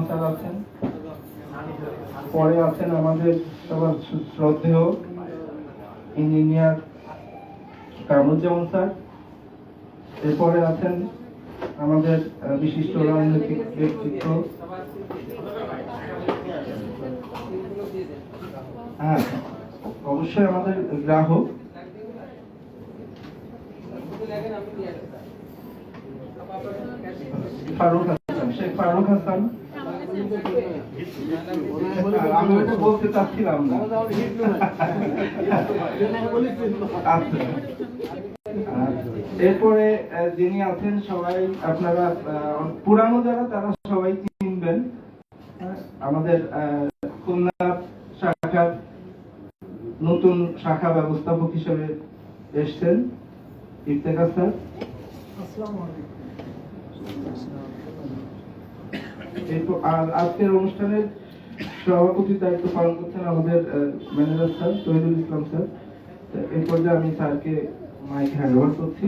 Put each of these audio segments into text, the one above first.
Sir আছেন। পরে আছেন আমাদের সবার শ্র- শ্রদ্ধেয় ইঞ্জিনিয়ার কামরুজ্জামান স্যার। এরপরে আছেন আমাদের বিশিষ্ট রাজনৈতিক ব্যক্তিত্ব। হ্যাঁ অবশ্যই আমাদের গ্রাহক। ফারুক হাসান, শেখ ফারুক হাসান। আচ্ছা। এরপরে যিনি আছেন সবাই, আপনারা পুরানো যারা, তারা সবাই চিনবেন। আমাদের খুলনা শাখার নতুন শাখা ব্যবস্থাপক হিসেবে এসছেন স্যার। এরপর আর আজকের অনুষ্ঠানের সভাপতির দায়িত্ব পালন করছেন আমাদের manager sir Tahidul Islam sir এই পর্যায়ে আমি স্যারকে মাইক হ্যান্ড ওভার করছি।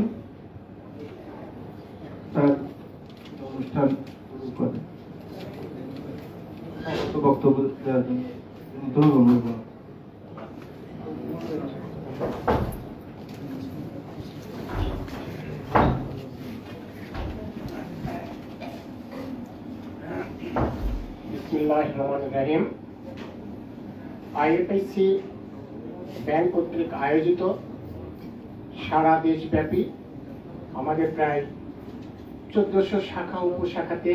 স্যার, অনুষ্ঠান শুরু করেন। বক্তব্য দেওয়ার জন্য ধন্যবাদ অনুরোধ করছি। বিসমিল্লাহ রহমান রাহিম আইএফআইসি ব্যাংক কর্তৃক আয়োজিত সারা দেশব্যাপী, আমাদের প্রায় চোদ্দশো শাখা উপশাখাতে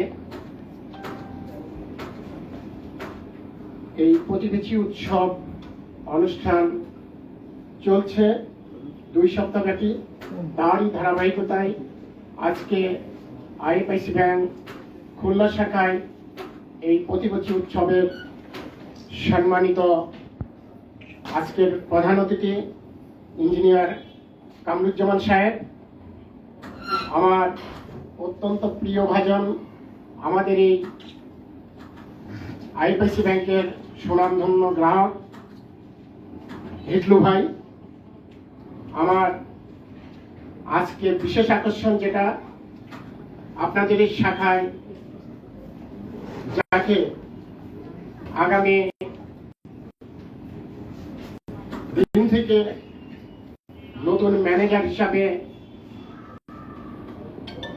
এই প্রতিবেশী উৎসব অনুষ্ঠান চলছে দুই সপ্তাহব্যাপী তারই ধারাবাহিকতায় আজকে আইএফআইসি ব্যাংক খুলনা শাখায় এই প্রতিবছর উৎসবের সম্মানিত আজকের প্রধান অতিথি ইঞ্জিনিয়ার কামরুজ্জামান সাহেব, আমার অত্যন্ত প্রিয় ভাজন আমাদের এই আইপিসি ব্যাংকের সুনামধন্য গ্রাহক হিটলু ভাই। আমার আজকে বিশেষ আকর্ষণ যেটা, আপনাদের এই শাখায় যাকে আগামী দিন থেকে নতুন ম্যানেজার হিসাবে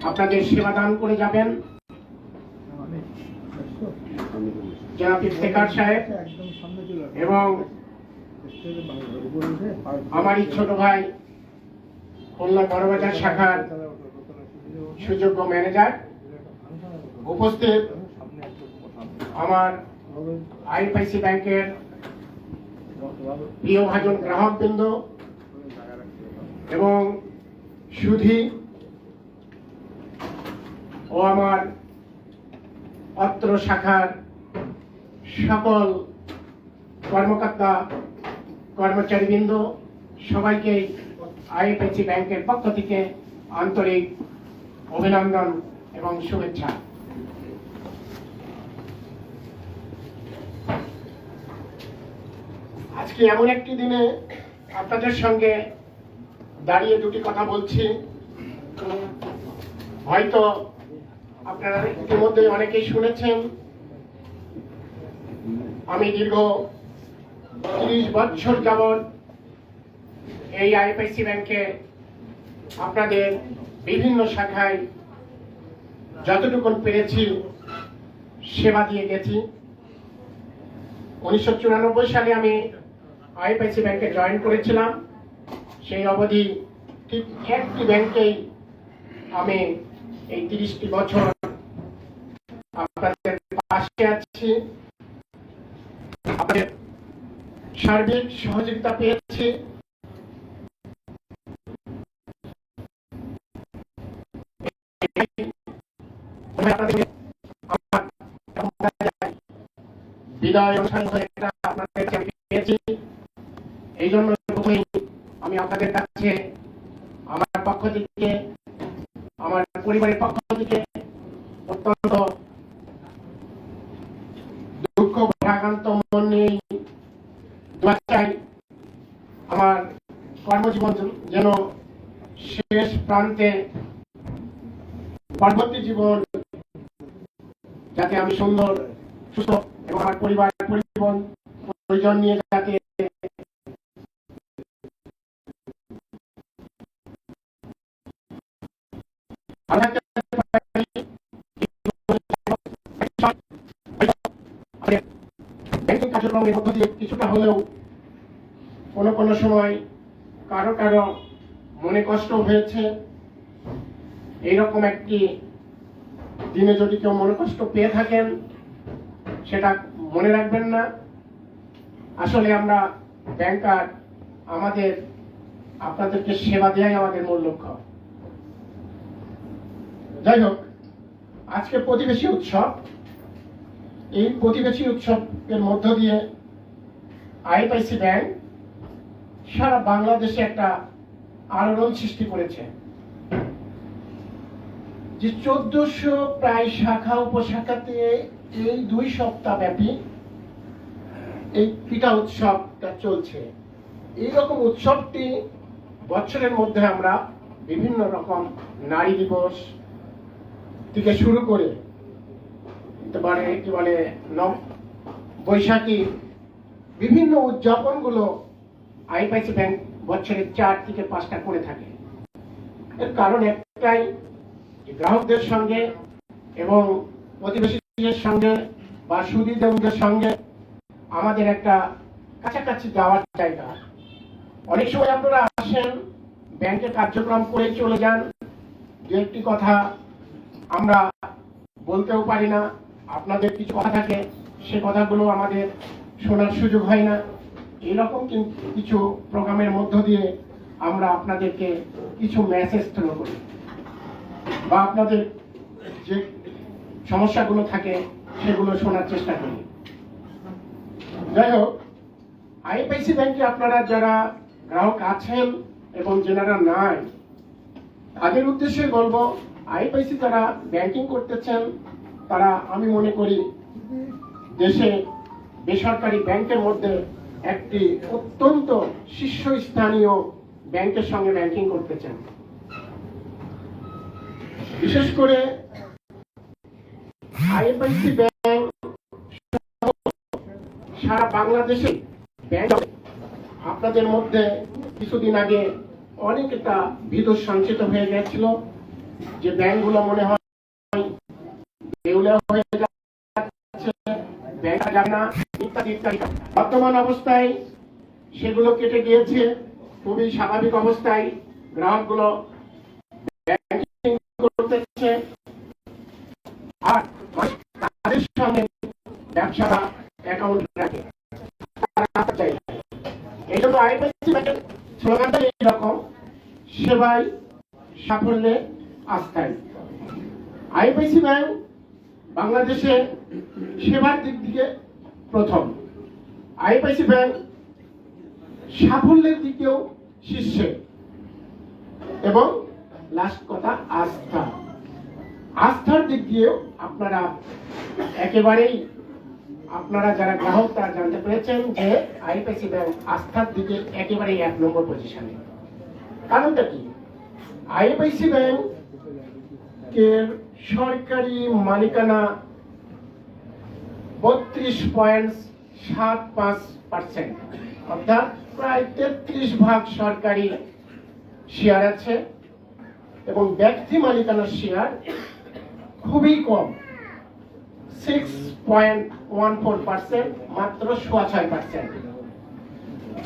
আপনাদের সেবা দান করে যাবেন। সাহেব এবং আমারই ছোট ভাই খুলনা বড়বাজার শাখার সুযোগ্য ম্যানেজার উপস্থিত আমার আইপিআইসি ব্যাংকের প্রিয় ভাজন গ্রাহক বৃন্দ এবং সুধী ও আমার অত্র শাখার সকল কর্মকর্তা, কর্মচারীবৃন্দ, সবাইকে আইপিআইসি ব্যাংকের পক্ষ থেকে আন্তরিক অভিনন্দন এবং শুভেচ্ছা। আজকে এমন একটি দিনে আপনাদের সঙ্গে দাঁড়িয়ে দুটি কথা বলছি। হয়তো আপনারা ইতিমধ্যে অনেকেই শুনেছেন। আমি দীর্ঘ তিরিশ বছর যাবৎ এই আইপিআইসি ব্যাংকে আপনাদের বিভিন্ন শাখায় যতটুকু পেরেছি সেবা দিয়ে গেছি। উনিশশো চুরানব্বই সালে আমি আইপিআইসি ব্যাংকে জয়েন করেছিলাম। সেই অবধি ঠিক একটি ব্যাংকেই আমি এই তিরিশটি বছর আপনাদের পাশে আছি। আপনাদের সার্বিক সহযোগিতা পেয়েছি। বিদায় অনুষ্ঠান হয়ে এটা আপনাদের কাছে আমি পেয়েছি এই জন্য প্রথমেই আমি আপনাদের কাছে আমার পক্ষ থেকে, আমার পরিবারের পক্ষ থেকে অত্যন্ত দুঃখ ভাগান্ত মন নিয়ে চাই। আমার কর্মজীবন যেন শেষ প্রান্তে পরবর্তী জীবন যাতে আমি সুন্দর, সুস্থ এবং আমার পরিবার পরিজন পরিজন নিয়ে যাতে হলেও কোনো কোনো সময় কারও কারও মনে কষ্ট হয়েছে। এইরকম একটি দিনে যদি কেউ মনে কষ্ট পেয়ে থাকেন, সেটা মনে রাখবেন না। আসলে আমরা ব্যাংকার আমাদের, আপনাদেরকে সেবা দেওয়াই আমাদের মূল লক্ষ্য। যাই হোক, আজকে প্রতিবেশী উৎসব। এই প্রতিবেশী উৎসবের মধ্য দিয়ে আইপিআইসি ব্যাংক, সারা বাংলাদেশে একটা আলোড়ন সৃষ্টি করেছে। যে চোদ্দশো প্রায় শাখা উপশাখাতে এই দুই সপ্তাহ ব্যাপী এই পিঠা উৎসবটা চলছে। এইরকম উৎসবটি বছরের মধ্যে আমরা বিভিন্ন রকম নারী দিবস থেকে শুরু করে বলে বৈশাখী বিভিন্ন উদযাপনগুলো আইপিআইসি ব্যাংক বছরে চার থেকে পাঁচটা করে থাকে। এর কারণ একটাই গ্রাহকদের সঙ্গে এবং প্রতিবেশীদের সঙ্গে বা সুদীদের সঙ্গে আমাদের একটা কাছাকাছি যাওয়ার জায়গা। অনেক সময় আপনারা আসেন, ব্যাংকে কার্যক্রম করে চলে যান। দু একটি কথা আমরা বলতেও পারি না, আপনাদের কিছু কথা থাকে, সে কথাগুলো আমাদের শোনার সুযোগ হয় না। এরকম কিছু প্রোগ্রামের মধ্য দিয়ে আমরা আপনাদেরকে কিছু মেসেজ থ্রো করি। বা আপনাদের যে সমস্যাগুলো থাকে, সেগুলো শোনার চেষ্টা করি। যাই হোক আইপিআইসি ব্যাংকে আপনারা যারা গ্রাহক আছেন এবং যারা নাই, তাদের উদ্দেশ্যে বলব আইপিআইসি যারা ব্যাংকিং করতেছেন, তারা, আমি মনে করি, দেশে বেসরকারি ব্যাংকের মধ্যে একটি অত্যন্ত শীর্ষস্থানীয় ব্যাংকের সঙ্গে ব্যাংকিং করতেছেন বিশেষ করে আইএফআইসি ব্যাংক সারা বাংলাদেশে ব্যাংক আপনাদের মধ্যে কিছুদিন আগে অনেকটা বিদ্যুৎ সঞ্চিত হয়ে গেছিল। যে ব্যাংকগুলো মনে হয় হয়ে ব্যাংক না ইত্যাদি ইত্যাদি। বর্তমান অবস্থায় সেগুলো কেটে গিয়েছে, খুবই স্বাভাবিক অবস্থায়। গ্রাহকগুলো করতেছে। আর তাদের সঙ্গে ব্যবসা অ্যাকাউন্ট রাখে। এই জন্য এইরকম সেবায় সাফল্যে আস্থায়। আইপিএসসি ব্যাংক বাংলাদেশে সেবার দিক থেকে প্রথম। আইপিআইসি ব্যাংক সাফল্যের দিকেও শীর্ষে। এবং লাস্ট কথা, আস্থা। আস্থার দিক দিয়েও আপনারা একেবারেই, আপনারা যারা গ্রাহক, তারা জানতে পেরেছেন যে আইপিসি ব্যাংক আস্থার দিকে একেবারেই এক নম্বর পজিশনে কারণটা কি? আইপিআইসি ব্যাংকের সরকারি মালিকানা বত্রিশ পয়েন্ট সাত পাঁচ পার্সেন্ট। অর্থাৎ প্রায় তেত্রিশ ভাগ সরকারি শেয়ার আছে এবং ব্যক্তি মালিকানার শেয়ার খুবই কম six point one four percent, মাত্র সোয়া ছয় পার্সেন্ট।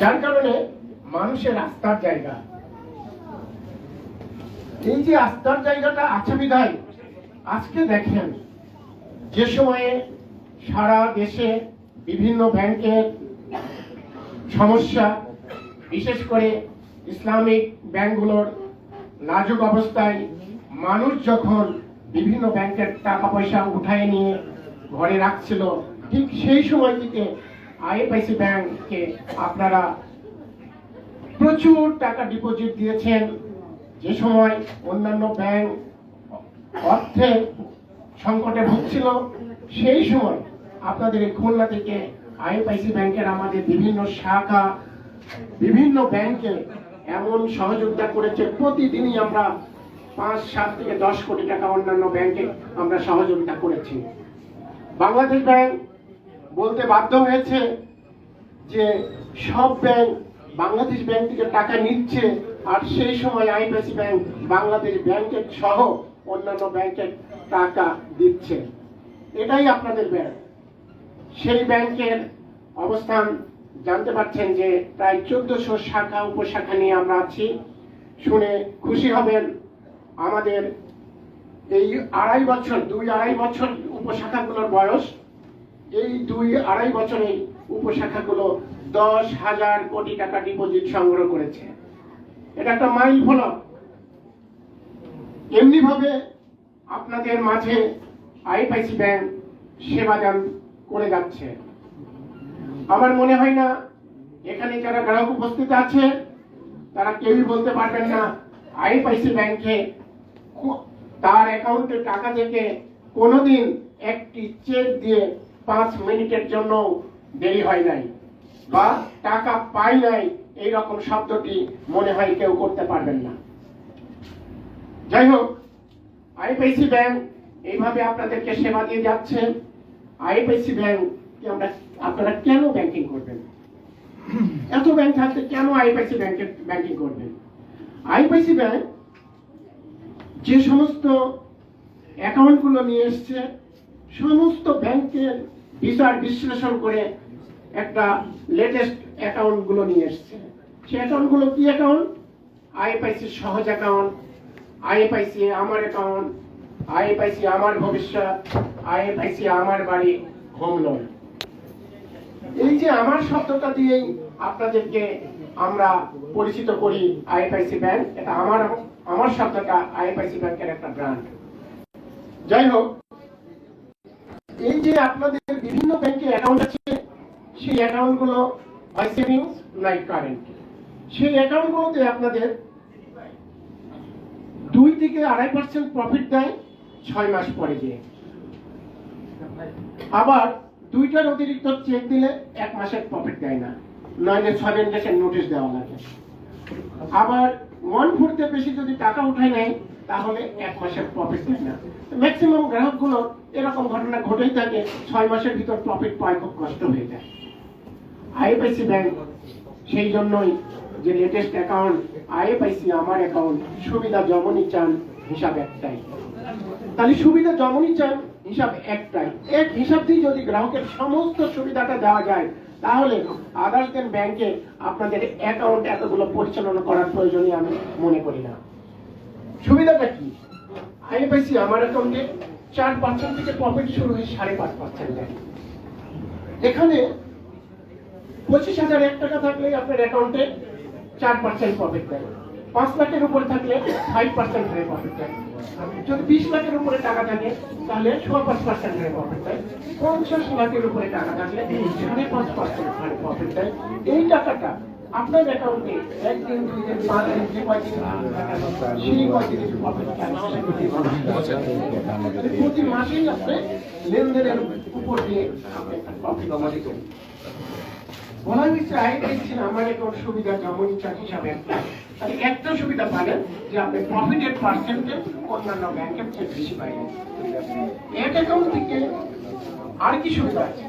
যার কারণে মানুষের আস্থার জায়গা। এই যে আস্থার জায়গাটা আছে বিধায়, আজকে দেখেন যে সময়ে সারা দেশে বিভিন্ন ব্যাংকের সমস্যা, বিশেষ করে ইসলামিক ব্যাংকগুলোর নাজুক অবস্থায় মানুষ যখন বিভিন্ন ব্যাংকের টাকা পয়সা উঠায় নিয়ে ঘরে রাখছিল, ঠিক সেই সময় থেকে আইএফআইসি ব্যাংকে আপনারা প্রচুর টাকা ডিপোজিট দিয়েছেন। যে সময় অন্যান্য ব্যাংক অর্থে সংকটে ভুগছিল, সেই সময় আপনাদের এই খুলনা থেকে আইএফআইসি ব্যাংকের আমাদের বিভিন্ন শাখা, বিভিন্ন ব্যাংকে এমন সহযোগিতা করেছে। প্রতিদিনই আমরা পাঁচ, সাত থেকে দশ কোটি টাকা অন্যান্য ব্যাংকে আমরা সহযোগিতা করেছি। বাংলাদেশ ব্যাংক বলতে বাধ্য হয়েছে যে সব ব্যাংক বাংলাদেশ ব্যাংক থেকে টাকা নিচ্ছে আর সেই সময় আইপিএসি ব্যাংক বাংলাদেশ ব্যাংকের সহ অন্যান্য ব্যাংকের টাকা দিচ্ছে। এটাই আপনাদের ব্যাংক। সেই ব্যাংকের অবস্থান জানতে পারছেন যে প্রায় চোদ্দশো শাখা, উপশাখা নিয়ে আমরা আছি। শুনে খুশি হবেন আমাদের এই আড়াই বছর, দুই আড়াই বছর উপশাখাগুলোর বয়স। এই দুই আড়াই বছরে উপশাখাগুলো দশ হাজার কোটি টাকা ডিপোজিট সংগ্রহ করেছে। এটা একটা মাইল ফলক। এমনি ভাবে আপনাদের মাঝে আইপিআইসি ব্যাংক সেবা দান করে যাচ্ছে। আমার মনে হয় না, এখানে যারা গ্রাহক উপস্থিত আছে, তারা কেউই বলতে পারবেন না আইপিআইসি ব্যাংকে তার অ্যাকাউন্টে টাকা থেকে কোনোদিন একটি চেক দিয়ে পাঁচ মিনিটের জন্য দেরি হয় নাই বা টাকা পাই নাই, এই রকম শব্দটি মনে হয় কেউ করতে পারবেন না। যাই হোক আইপিআইসি ব্যাংক এইভাবে আপনাদেরকে সেবা দিয়ে যাচ্ছে। আইপিআইসি ব্যাংক, আমরা, আপনারা কেন ব্যাংকিং করবেন? এত ব্যাংক থাকতে কেন আইপিআইসি ব্যাংকে ব্যাংকিং করবেন? আইপিআইসি ব্যাংক যে সমস্ত অ্যাকাউন্টগুলো নিয়ে এসছে, সমস্ত ব্যাংকের বিচার বিশ্লেষণ করে একটা লেটেস্ট অ্যাকাউন্টগুলো নিয়ে এসছে। সেই অ্যাকাউন্টগুলো কি অ্যাকাউন্ট? আইএফআইসি সহজ অ্যাকাউন্ট আইএফআইসি আমার অ্যাকাউন্ট আইএফআইসি আমার ভবিষ্যৎ আইএফআইসি আমার বাড়ি হোম লোন এই যে আমার শব্দটা দিয়েই আপনাদেরকে আমরা পরিচিত করি আইএফআইসি ব্যাংক, এটা আমার আমার শব্দটা আইএফআইসি ব্যাংকের একটা ব্র্যান্ড। যাই হোক, এই যে আপনাদের বিভিন্ন ব্যাংকে অ্যাকাউন্ট আছে, সেই অ্যাকাউন্টগুলো হয় সেভিংস নাই কারেন্ট সেই অ্যাকাউন্টগুলোতে আপনাদের দুই থেকে আড়াই পার্সেন্ট প্রফিট দেয়। ছয় মাস পরে গিয়ে আবার দুইটার অতিরিক্ত চেক দিলে এক মাসের প্রফিট দেয় না। নইলে ছয় ডেসের নোটিশ দেওয়া লাগে। আবার ওয়ান ফোর্থে বেশি যদি টাকা উঠায় নেয়, তাহলে এক মাসের প্রফিট দেয় না। ম্যাক্সিমাম গ্রাহকগুলো এরকম ঘটনা ঘটেই থাকে, ছয় মাসের ভিতর প্রফিট পায় খুব কষ্ট হয়ে যায়। আইএফআইসি ব্যাংক সেই জন্যই যে লেটেস্ট অ্যাকাউন্ট আইএফআইসি আমার অ্যাকাউন্ট সুবিধা যেমনই চান হিসাব একটাই। তাহলে সুবিধা যেমনই চান, হিসাব একটাই। এক হিসাব দিয়ে যদি গ্রাহকের সমস্ত সুবিধাটা দেওয়া যায়, তাহলে আদার্স দেন ব্যাংকে আপনাদের অ্যাকাউন্ট এতগুলো পরিচালনা করার প্রয়োজনই আমি মনে করি না। সুবিধাটা কি? আইএফআইসি আমার অ্যাকাউন্টে চার পার্সেন্ট থেকে প্রফিট শুরু হয়ে সাড়ে পাঁচ পার্সেন্ট এখানে পঁচিশ হাজার এক টাকা থাকলে আপনার অ্যাকাউন্টে চার পার্সেন্ট প্রফিট দেয়। পাঁচ লাখের উপরে থাকলে ফাইভ পার্সেন্ট হারে প্রফিট যদি বিশ লাখের উপরে টাকা থাকে তাহলে ছ পাঁচ পার্সেন্ট হারে প্রফিট পঞ্চাশ লাখের উপরে টাকা থাকলে সাড়ে পাঁচ পার্সেন্ট হারে প্রফিট এই টাকাটা আপনার অ্যাকাউন্টে একদিন দুই দিন পাঁচ দিন যে কয়দিন সেই প্রফিট প্রতি মাসেই আপনি লেনদেনের উপর দিয়ে। পাচ্ছেন বলা হয়েছে আইডিআইসি আমার অ্যাকাউন্ট সুবিধা যেমন চান হিসাবে তাহলে একটা সুবিধা পাবেন যে আপনি প্রফিটের পার্সেন্টেজ অন্যান্য ব্যাংকের চেয়ে বেশি পাইবেন এক অ্যাকাউন্ট থেকে আর কি সুবিধা আছে?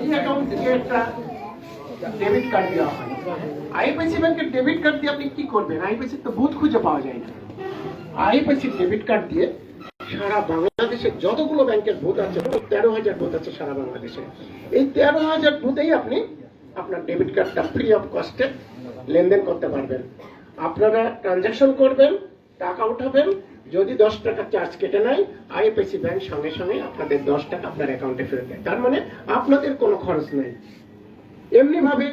এই অ্যাকাউন্ট থেকে একটা ডেবিট কার্ড দেওয়া হয়। আইপিআইসি ব্যাংকের ডেবিট কার্ড দিয়ে আপনি কি করবেন? আইপিআইসি তো বুথ খুঁজে পাওয়া যায় না। আইপিআইসি ডেবিট কার্ড দিয়ে সারা বাংলাদেশের যতগুলো ব্যাংকের বুথ আছে তেরো হাজার বুথ আছে সারা বাংলাদেশে। এই তেরো হাজার বুথেই আপনি আপনার ডেবিট কার্ডটা ফ্রি অফ কস্টে লেনদেন করতে পারবেন। আপনারা ট্রানজাকশন করবেন, টাকা উঠাবেন, যদি দশ টাকা চার্জ কেটে নেয় আইএফআইসি ব্যাংক সঙ্গে সঙ্গে আপনাদের দশ টাকা আপনার অ্যাকাউন্টে ফেরত দেয়। তার মানে আপনাদের কোনো খরচ নেই। এমনি ভাবে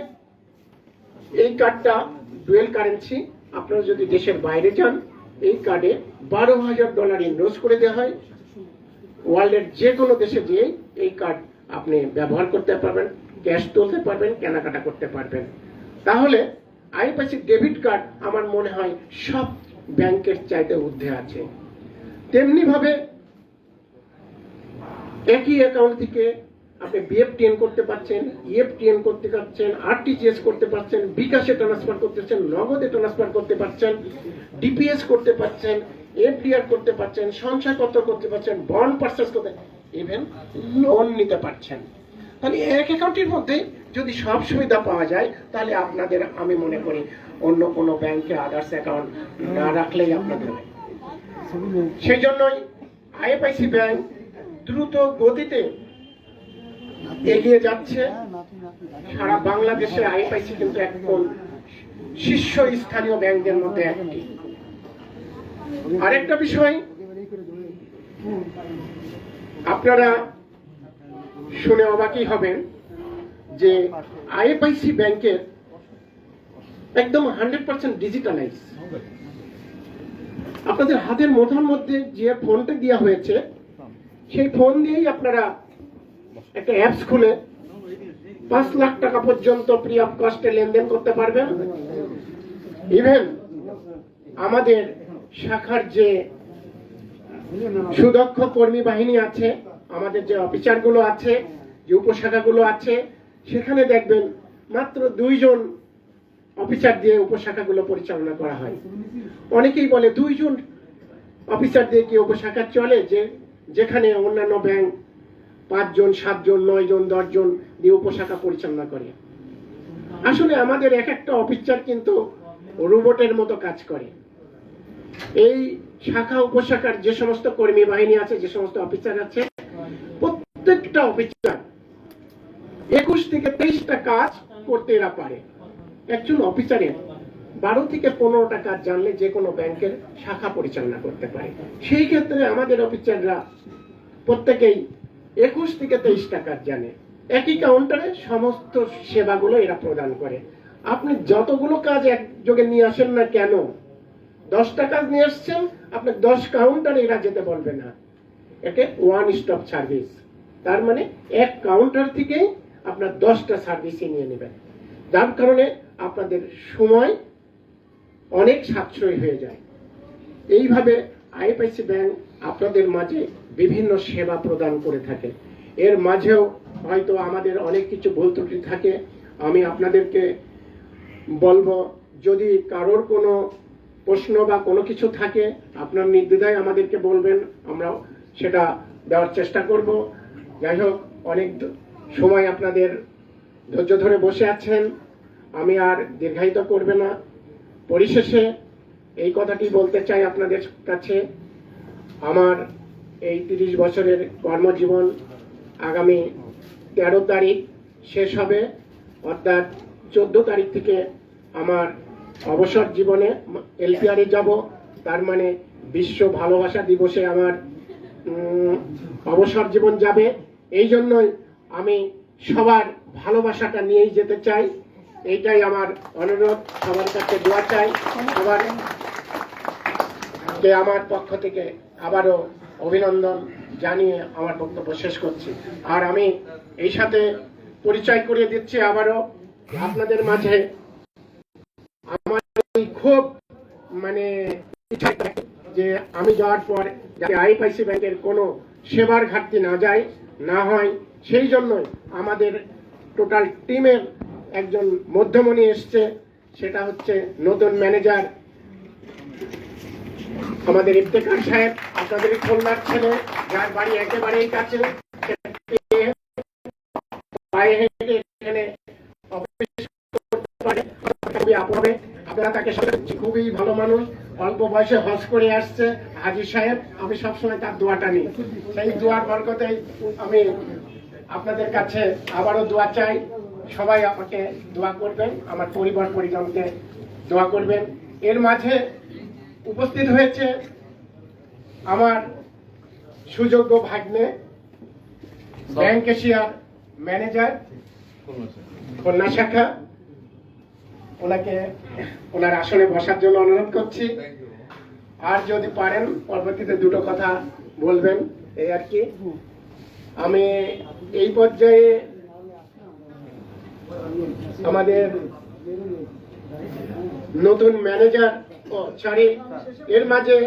এই কার্ডটা ডুয়েল কারেন্সি আপনারা যদি দেশের বাইরে যান এই কার্ডে বারো হাজার ডলার ইনভেস্ট করে দেওয়া হয়। ওয়ার্ল্ডের যে কোনো দেশে গিয়ে এই কার্ড আপনি ব্যবহার করতে পারবেন, ক্যাশ তুলতে পারবেন, কেনাকাটা করতে পারবেন। তাহলে আইপিআইসি ডেবিট কার্ড আমার মনে হয় সব ব্যাংকের চাইতে ঊর্ধ্বে আছে। তেমনি ভাবে একই অ্যাকাউন্ট থেকে আপনি বিএফটিএন করতে পারছেন ইএফটিএন করতে পারছেন আরটিজিএস করতে পারছেন, বিকাশে ট্রান্সফার করতে পারছেন নগদে ট্রান্সফার করতে পারছেন ডিপিএস করতে পারছেন এফডিআর করতে পারছেন সঞ্চয়পত্র করতে পারছেন বন্ড পার্চেস করতে ইভেন লোন নিতে পারছেন তাহলে এক অ্যাকাউন্টের মধ্যে যদি সব সুবিধা পাওয়া যায়, তাহলে আপনাদের আমি মনে করি অন্য কোনো ব্যাংকে আদার্স অ্যাকাউন্ট না রাখলেই আপনাদের। সেই জন্যই আইএফআইসি ব্যাংক দ্রুত গতিতে এগিয়ে যাচ্ছে। সারা বাংলাদেশে আইএফআইসি কিন্তু এখন শীর্ষ স্থানীয় ব্যাংকের মধ্যে একটি। আরেকটা বিষয়, আপনারা শুনে অবাকই হবেন যে আইএফআইসি ব্যাংকের একদম হান্ড্রেড পার্সেন্ট ডিজিটালাইজ। আপনাদের হাতের মুঠার মধ্যে যে ফোনটা দেওয়া হয়েছে, সেই ফোন দিয়েই আপনারা একটা অ্যাপস খুলে পাঁচ লাখ টাকা পর্যন্ত ফ্রি অফ কস্টে লেনদেন করতে পারবেন ইভেন আমাদের শাখার যে সুদক্ষ কর্মী বাহিনী আছে, আমাদের যে অফিসারগুলো আছে, যে উপশাখাগুলো আছে, সেখানে দেখবেন মাত্র দুইজন অফিসার দিয়ে উপশাখাগুলো পরিচালনা করা হয়। অনেকেই বলে, দুইজন অফিসার দিয়ে কি উপশাখা চলে? যে যেখানে অন্যান্য ব্যাংক পাঁচজন, সাতজন, নয়জন, দশজন দিয়ে উপশাখা পরিচালনা করে। আসলে আমাদের এক একটা অফিসার কিন্তু রোবটের মতো কাজ করে। এই শাখা, উপশাখার যে সমস্ত কর্মী বাহিনী আছে, যে সমস্ত অফিসার আছে, প্রত্যেকটা অফিসার একুশ থেকে তেইশটা কাজ করতে এরা পারে। একজন অফিসারের বারো থেকে পনেরোটা কাজ জানলে যে কোনো ব্যাংকের শাখা পরিচালনা করতে পারে। সেই ক্ষেত্রে আমাদের অফিসাররা প্রত্যেকেই একুশ থেকে তেইশ কাজ জানে। একই কাউন্টারে সমস্ত সেবাগুলো এরা প্রদান করে। আপনি যতগুলো কাজ একযোগে নিয়ে আসেন না কেন, দশটা কাজ নিয়ে আসছেন, আপনি দশ কাউন্টারে এরা যেতে বলবে না। একে ওয়ান স্টপ সার্ভিস তার মানে এক কাউন্টার থেকে আপনার দশটা সার্ভিসই নিয়ে নেবেন। যার কারণে আপনাদের সময় অনেক সাশ্রয় হয়ে যায়। এইভাবে আইএফআইসি ব্যাংক আপনাদের মাঝে বিভিন্ন সেবা প্রদান করে থাকে। এর মাঝেও হয়তো আমাদের অনেক কিছু ভুল ত্রুটি থাকে। আমি আপনাদেরকে বলব, যদি কারোর কোনো প্রশ্ন বা কোনো কিছু থাকে, আপনার নির্দ্বিধায় আমাদেরকে বলবেন, আমরা সেটা দেওয়ার চেষ্টা করব। যাই হোক, অনেক সময় আপনাদের ধৈর্য ধরে বসে আছেন। আমি আর দীর্ঘায়িত করবে না। পরিশেষে এই কথাটি বলতে চাই আপনাদের কাছে। আমার এই তিরিশ বছরের কর্মজীবন আগামী তেরো তারিখ শেষ হবে, অর্থাৎ চোদ্দ তারিখ থেকে আমার অবসর জীবনে এলপিআরে যাব। তার মানে বিশ্ব ভালোবাসা দিবসে আমার অবসর জীবন যাবে। এই জন্যই আমি সবার ভালোবাসাটা নিয়েই যেতে চাই। এইটাই আমার অনুরোধ। সবার কাছে দোয়া চাই। সবার আমার পক্ষ থেকে আবারও অভিনন্দন জানিয়ে আমার বক্তব্য শেষ করছি। আর আমি এই সাথে পরিচয় করিয়ে দিচ্ছি আবারও আপনাদের মাঝে। আমার খুব মানে যে আমি যাওয়ার পর যাতে আইপিআইসি ব্যাংকের কোনো সেবার ঘাটতি না যায়, না হয়, সেই জন্যই আমাদের টোটাল টিমের একজন মধ্যমণি এসছে। সেটা হচ্ছে নতুন ম্যানেজার আমাদের ইফতেখার সাহেব, আপনাদের খুলনার ছেলে যার বাড়ি একেবারেই কাছে। আপনারা তাকে খুবই ভালো মানুষ, অল্প বয়সে হজ করে আসছে হাজির সাহেব। আমি সবসময় তার দোয়াটা নিই। সেই দোয়ার আমি আপনাদের কাছে আবারও দোয়া চাই। সবাই আমাকে দোয়া করবেন, আমার পরিবার পরিজনকে দোয়া করবেন। এর মাঝে উপস্থিত হয়েছে আমার সুযোগ্য ভাগ্নে, ব্যাংক এশিয়ার ম্যানেজার, কন্যা শাখা। ওনাকে, ওনার আসনে বসার জন্য অনুরোধ করছি। আর যদি পারেন, পরবর্তীতে দুটো কথা বলবেন। এই আর কি। আমি এই পর্যায়ে আমাদের নতুন ম্যানেজার ও সরি এর মাঝে